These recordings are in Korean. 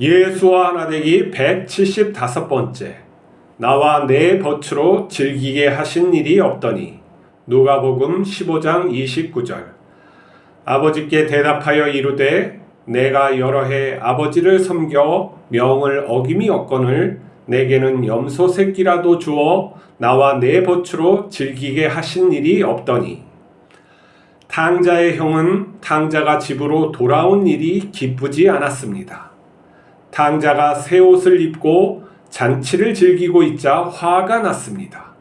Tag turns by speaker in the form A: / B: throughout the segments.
A: 예수와 나되기 175번째 나와 내 벗으로 즐기게 하신 일이 없더니 누가복음 15장 29절 아버지께 대답하여 이르되 내가 여러 해 아버지를 섬겨 명을 어김이 없거늘 내게는 염소 새끼라도 주어 나와 내 벗으로 즐기게 하신 일이 없더니 탕자의 형은 탕자가 집으로 돌아온 일이 기쁘지 않았습니다. 탕자가 새 옷을 입고 잔치를 즐기고 있자 화가 났습니다.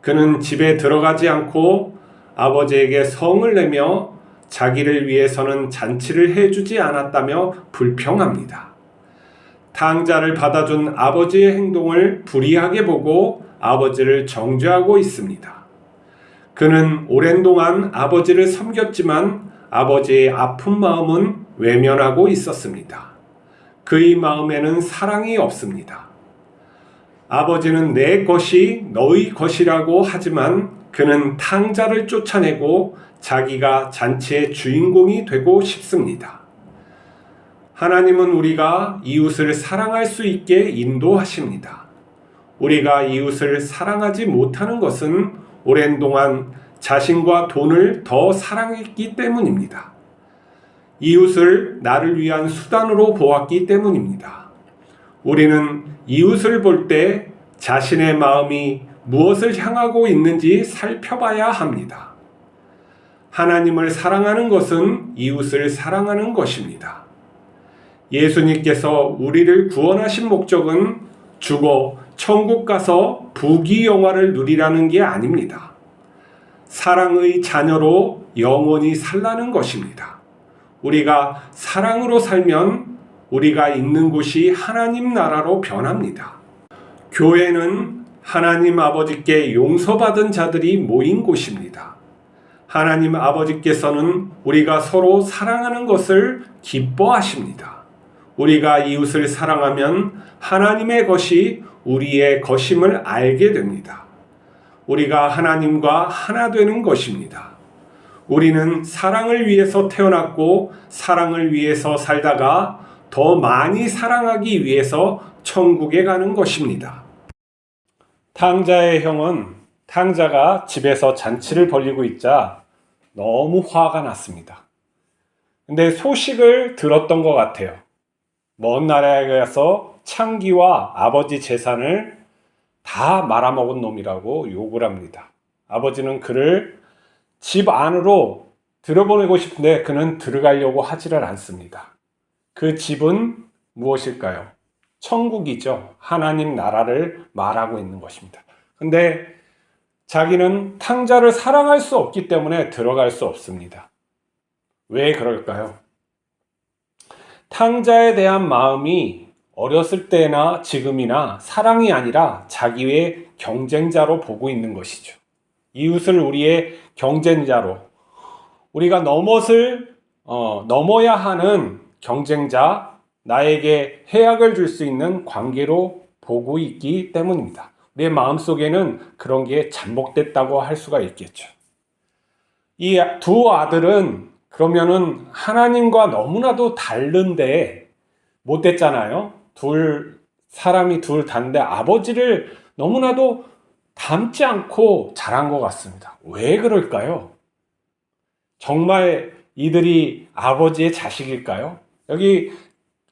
A: 그는 집에 들어가지 않고 아버지에게 성을 내며 자기를 위해서는 잔치를 해주지 않았다며 불평합니다. 탕자를 받아준 아버지의 행동을 불이하게 보고 아버지를 정죄하고 있습니다. 그는 오랜 동안 아버지를 섬겼지만 아버지의 아픈 마음은 외면하고 있었습니다. 그의 마음에는 사랑이 없습니다. 아버지는 내 것이 너의 것이라고 하지만 그는 탕자를 쫓아내고 자기가 잔치의 주인공이 되고 싶습니다. 하나님은 우리가 이웃을 사랑할 수 있게 인도하십니다. 우리가 이웃을 사랑하지 못하는 것은 오랜 동안 자신과 돈을 더 사랑했기 때문입니다. 이웃을 나를 위한 수단으로 보았기 때문입니다. 우리는 이웃을 볼 때 자신의 마음이 무엇을 향하고 있는지 살펴봐야 합니다. 하나님을 사랑하는 것은 이웃을 사랑하는 것입니다. 예수님께서 우리를 구원하신 목적은 죽어 천국 가서 부귀 영화를 누리라는 게 아닙니다. 사랑의 자녀로 영원히 살라는 것입니다. 우리가 사랑으로 살면 우리가 있는 곳이 하나님 나라로 변합니다. 교회는 하나님 아버지께 용서받은 자들이 모인 곳입니다. 하나님 아버지께서는 우리가 서로 사랑하는 것을 기뻐하십니다. 우리가 이웃을 사랑하면 하나님의 것이 우리의 것임을 알게 됩니다. 우리가 하나님과 하나 되는 것입니다. 우리는 사랑을 위해서 태어났고 사랑을 위해서 살다가 더 많이 사랑하기 위해서 천국에 가는 것입니다. 탕자의 형은 탕자가 집에서 잔치를 벌리고 있자 너무 화가 났습니다. 근데 소식을 들었던 것 같아요. 먼 나라에 가서 창기와 아버지 재산을 다 말아먹은 놈이라고 욕을 합니다. 아버지는 그를 집 안으로 들어보내고 싶은데 그는 들어가려고 하지를 않습니다. 그 집은 무엇일까요? 천국이죠. 하나님 나라를 말하고 있는 것입니다. 근데 자기는 탕자를 사랑할 수 없기 때문에 들어갈 수 없습니다. 왜 그럴까요? 탕자에 대한 마음이 어렸을 때나 지금이나 사랑이 아니라 자기의 경쟁자로 보고 있는 것이죠. 이웃을 우리의 경쟁자로 우리가 넘어을 어, 넘어야 하는 경쟁자 나에게 해악을 줄 수 있는 관계로 보고 있기 때문입니다. 내 마음속에는 그런 게 잠복됐다고 할 수가 있겠죠. 이 두 아들은 그러면은 하나님과 너무나도 다른데 못 됐잖아요. 둘 사람이 둘 다른데 아버지를 너무나도 닮지 않고 자란 것 같습니다. 왜 그럴까요? 정말 이들이 아버지의 자식일까요? 여기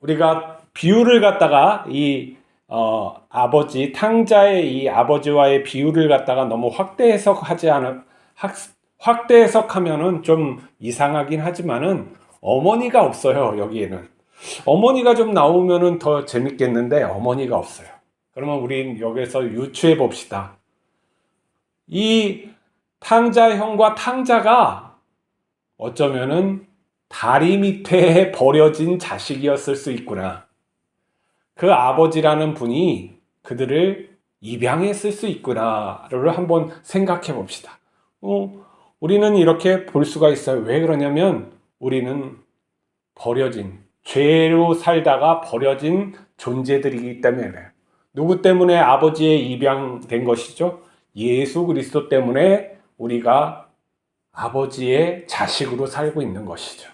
A: 우리가 비유를 갖다가 이 어, 아버지 탕자의 이 아버지와의 비유를 갖다가 너무 확대 해석하지 않은 학, 확대 해석하면은 좀 이상하긴 하지만은 어머니가 없어요 여기에는 어머니가 좀 나오면은 더 재밌겠는데 어머니가 없어요. 그러면 우린 여기서 유추해 봅시다. 이 탕자형과 탕자가 어쩌면은 다리 밑에 버려진 자식이었을 수 있구나. 그 아버지라는 분이 그들을 입양했을 수 있구나를 한번 생각해 봅시다. 어, 우리는 이렇게 볼 수가 있어요. 왜 그러냐면 우리는 버려진, 죄로 살다가 버려진 존재들이기 때문에. 누구 때문에 아버지의 입양된 것이죠? 예수 그리스도 때문에 우리가 아버지의 자식으로 살고 있는 것이죠.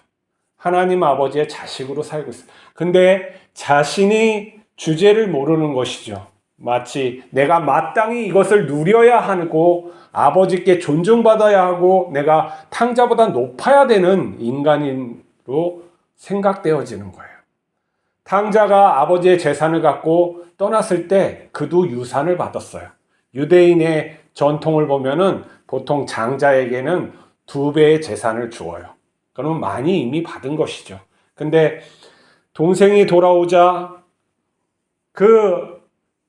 A: 하나님 아버지의 자식으로 살고 있어요. 근데 자신이 주제를 모르는 것이죠. 마치 내가 마땅히 이것을 누려야 하고 아버지께 존중받아야 하고 내가 탕자보다 높아야 되는 인간으로 생각되어지는 거예요. 탕자가 아버지의 재산을 갖고 떠났을 때 그도 유산을 받았어요. 유대인의 전통을 보면은 보통 장자에게는 두 배의 재산을 주어요. 그러면 많이 이미 받은 것이죠. 근데 동생이 돌아오자 그,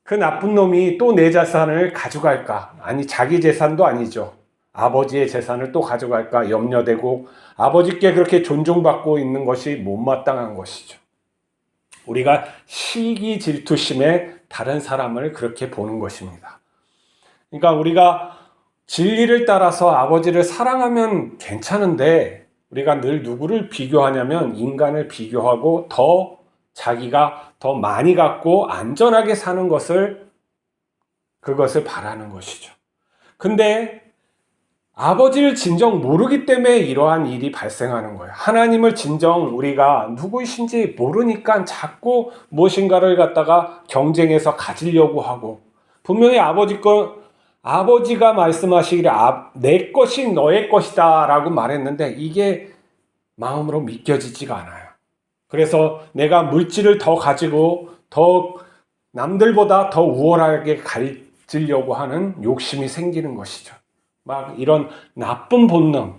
A: 그 나쁜 놈이 또 내 재산을 가져갈까? 아니, 자기 재산도 아니죠. 아버지의 재산을 또 가져갈까 염려되고 아버지께 그렇게 존중받고 있는 것이 못마땅한 것이죠. 우리가 시기 질투심에 다른 사람을 그렇게 보는 것입니다. 그러니까 우리가 진리를 따라서 아버지를 사랑하면 괜찮은데 우리가 늘 누구를 비교하냐면 인간을 비교하고 더 자기가 더 많이 갖고 안전하게 사는 것을 그것을 바라는 것이죠. 근데 아버지를 진정 모르기 때문에 이러한 일이 발생하는 거예요. 하나님을 진정 우리가 누구이신지 모르니까 자꾸 무엇인가를 갖다가 경쟁해서 가지려고 하고 분명히 아버지 거 아버지가 말씀하시기를 아, 내 것이 너의 것이다 라고 말했는데 이게 마음으로 믿겨지지가 않아요. 그래서 내가 물질을 더 가지고 더 남들보다 더 우월하게 가지려고 하는 욕심이 생기는 것이죠. 막 이런 나쁜 본능,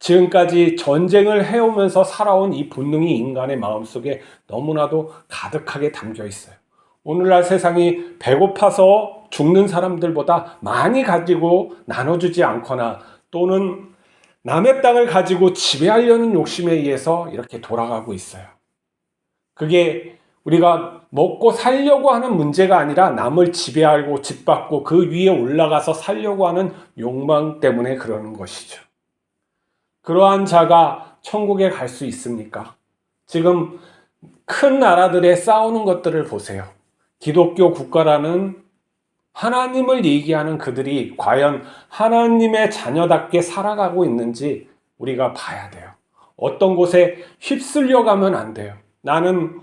A: 지금까지 전쟁을 해오면서 살아온 이 본능이 인간의 마음속에 너무나도 가득하게 담겨 있어요. 오늘날 세상이 배고파서 죽는 사람들보다 많이 가지고 나눠주지 않거나 또는 남의 땅을 가지고 지배하려는 욕심에 의해서 이렇게 돌아가고 있어요. 그게 우리가 먹고 살려고 하는 문제가 아니라 남을 지배하고 짓밟고 그 위에 올라가서 살려고 하는 욕망 때문에 그러는 것이죠. 그러한 자가 천국에 갈 수 있습니까? 지금 큰 나라들의 싸우는 것들을 보세요. 기독교 국가라는 하나님을 얘기하는 그들이 과연 하나님의 자녀답게 살아가고 있는지 우리가 봐야 돼요. 어떤 곳에 휩쓸려 가면 안 돼요. 나는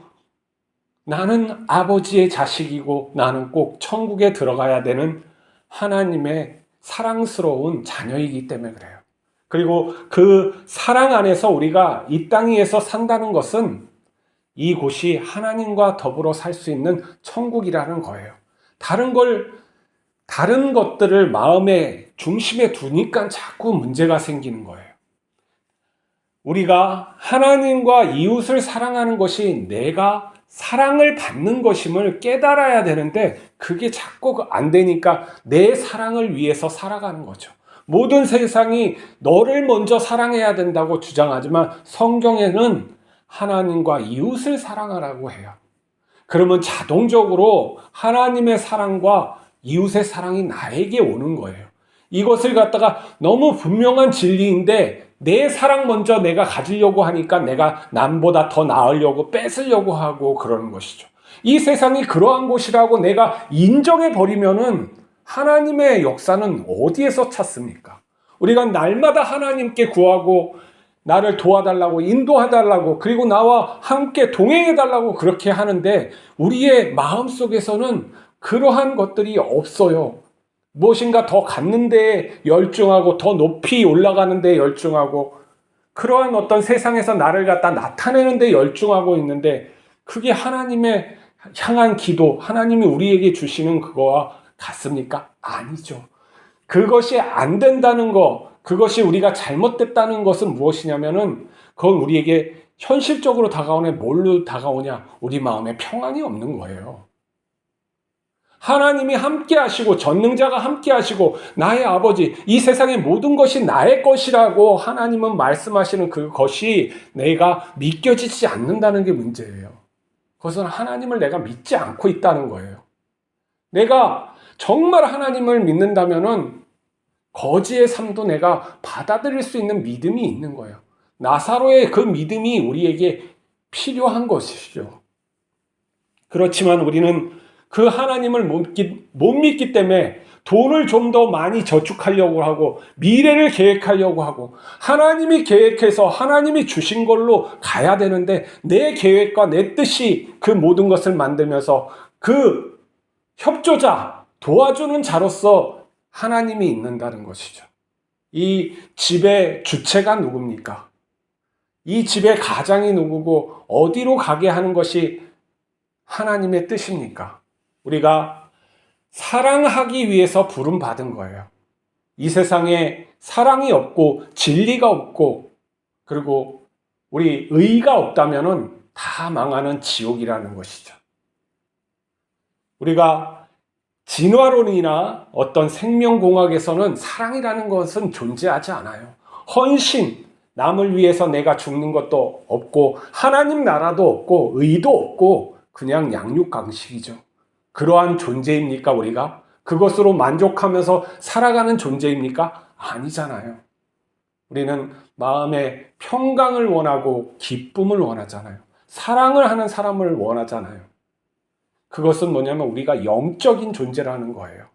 A: 나는 아버지의 자식이고 나는 꼭 천국에 들어가야 되는 하나님의 사랑스러운 자녀이기 때문에 그래요. 그리고 그 사랑 안에서 우리가 이땅 위에서 산다는 것은 이곳이 하나님과 더불어 살 수 있는 천국이라는 거예요. 다른 걸, 다른 것들을 마음의 중심에 두니까 자꾸 문제가 생기는 거예요. 우리가 하나님과 이웃을 사랑하는 것이 내가 사랑을 받는 것임을 깨달아야 되는데 그게 자꾸 안 되니까 내 사랑을 위해서 살아가는 거죠. 모든 세상이 너를 먼저 사랑해야 된다고 주장하지만 성경에는 하나님과 이웃을 사랑하라고 해요. 그러면 자동적으로 하나님의 사랑과 이웃의 사랑이 나에게 오는 거예요. 이것을 갖다가 너무 분명한 진리인데 내 사랑 먼저 내가 가지려고 하니까 내가 남보다 더 나으려고 뺏으려고 하고 그러는 것이죠. 이 세상이 그러한 곳이라고 내가 인정해 버리면은 하나님의 역사는 어디에서 찾습니까? 우리가 날마다 하나님께 구하고 나를 도와달라고 인도해달라고 그리고 나와 함께 동행해달라고 그렇게 하는데 우리의 마음 속에서는 그러한 것들이 없어요. 무엇인가 더 갖는데 열중하고 더 높이 올라가는데 열중하고 그러한 어떤 세상에서 나를 갖다 나타내는 데 열중하고 있는데 그게 하나님의 향한 기도, 하나님이 우리에게 주시는 그거와 같습니까? 아니죠. 그것이 안 된다는 거, 그것이 우리가 잘못됐다는 것은 무엇이냐면은 그건 우리에게 현실적으로 다가오네 뭘로 다가오냐? 우리 마음에 평안이 없는 거예요. 하나님이 함께 하시고 전능자가 함께 하시고 나의 아버지 이 세상의 모든 것이 나의 것이라고 하나님은 말씀하시는 그것이 내가 믿겨지지 않는다는 게 문제예요. 그것은 하나님을 내가 믿지 않고 있다는 거예요. 내가 정말 하나님을 믿는다면은 거지의 삶도 내가 받아들일 수 있는 믿음이 있는 거예요. 나사로의 그 믿음이 우리에게 필요한 것이죠. 그렇지만 우리는 그 하나님을 못, 믿기, 못 믿기 때문에 돈을 좀 더 많이 저축하려고 하고 미래를 계획하려고 하고 하나님이 계획해서 하나님이 주신 걸로 가야 되는데 내 계획과 내 뜻이 그 모든 것을 만들면서 그 협조자 도와주는 자로서 하나님이 있는다는 것이죠. 이 집의 주체가 누굽니까? 이 집의 가장이 누구고 어디로 가게 하는 것이 하나님의 뜻입니까? 우리가 사랑하기 위해서 부름 받은 거예요. 이 세상에 사랑이 없고 진리가 없고 그리고 우리 의가 없다면은 다 망하는 지옥이라는 것이죠. 우리가 진화론이나 어떤 생명공학에서는 사랑이라는 것은 존재하지 않아요. 헌신, 남을 위해서 내가 죽는 것도 없고, 하나님 나라도 없고, 의도 없고, 그냥 양육강식이죠. 그러한 존재입니까, 우리가? 그것으로 만족하면서 살아가는 존재입니까? 아니잖아요. 우리는 마음의 평강을 원하고 기쁨을 원하잖아요. 사랑을 하는 사람을 원하잖아요. 그것은 뭐냐면 우리가 영적인 존재라는 거예요.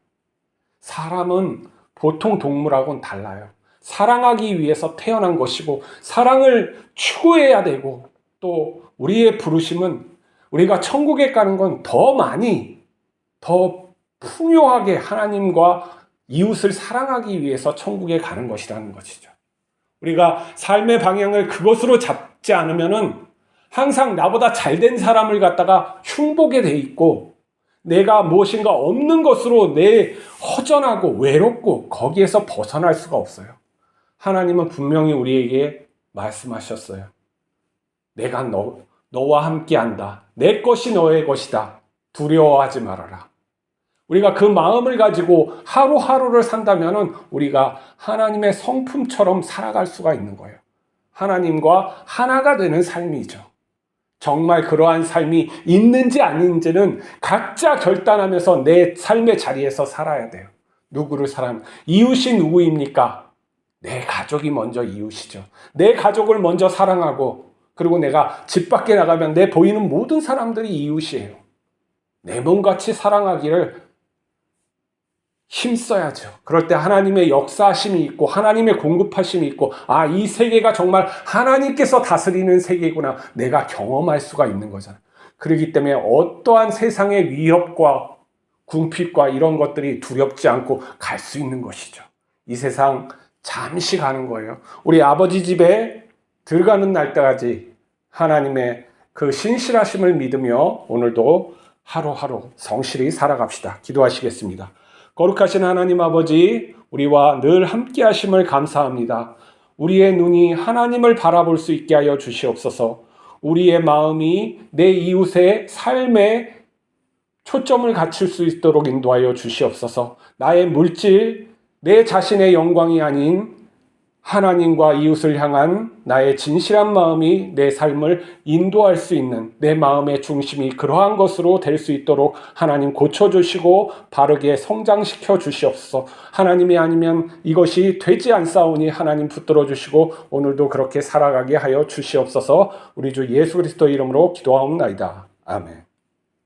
A: 사람은 보통 동물하고는 달라요. 사랑하기 위해서 태어난 것이고, 사랑을 추구해야 되고, 또 우리의 부르심은 우리가 천국에 가는 건 더 많이, 더 풍요하게 하나님과 이웃을 사랑하기 위해서 천국에 가는 것이라는 것이죠. 우리가 삶의 방향을 그것으로 잡지 않으면은 항상 나보다 잘된 사람을 갖다가 흉보게 돼 있고 내가 무엇인가 없는 것으로 내 허전하고 외롭고 거기에서 벗어날 수가 없어요. 하나님은 분명히 우리에게 말씀하셨어요. 내가 너, 너와 함께 한다. 내 것이 너의 것이다. 두려워하지 말아라. 우리가 그 마음을 가지고 하루하루를 산다면 우리가 하나님의 성품처럼 살아갈 수가 있는 거예요. 하나님과 하나가 되는 삶이죠. 정말 그러한 삶이 있는지 아닌지는 각자 결단하면서 내 삶의 자리에서 살아야 돼요. 누구를 사랑, 이웃이 누구입니까? 내 가족이 먼저 이웃이죠. 내 가족을 먼저 사랑하고, 그리고 내가 집 밖에 나가면 내 보이는 모든 사람들이 이웃이에요. 내 몸같이 사랑하기를 힘써야죠. 그럴 때 하나님의 역사하심이 있고 하나님의 공급하심이 있고 아, 이 세계가 정말 하나님께서 다스리는 세계구나. 내가 경험할 수가 있는 거잖아요. 그렇기 때문에 어떠한 세상의 위협과 궁핍과 이런 것들이 두렵지 않고 갈 수 있는 것이죠. 이 세상 잠시 가는 거예요. 우리 아버지 집에 들어가는 날까지 하나님의 그 신실하심을 믿으며 오늘도 하루하루 성실히 살아갑시다. 기도하시겠습니다. 거룩하신 하나님 아버지, 우리와 늘 함께 하심을 감사합니다. 우리의 눈이 하나님을 바라볼 수 있게 하여 주시옵소서. 우리의 마음이 내 이웃의 삶에 초점을 갖출 수 있도록 인도하여 주시옵소서. 나의 물질, 내 자신의 영광이 아닌 하나님과 이웃을 향한 나의 진실한 마음이 내 삶을 인도할 수 있는 내 마음의 중심이 그러한 것으로 될 수 있도록 하나님 고쳐주시고 바르게 성장시켜 주시옵소서 하나님이 아니면 이것이 되지 않사오니 하나님 붙들어 주시고 오늘도 그렇게 살아가게 하여 주시옵소서 우리 주 예수 그리스도 이름으로 기도하옵나이다. 아멘.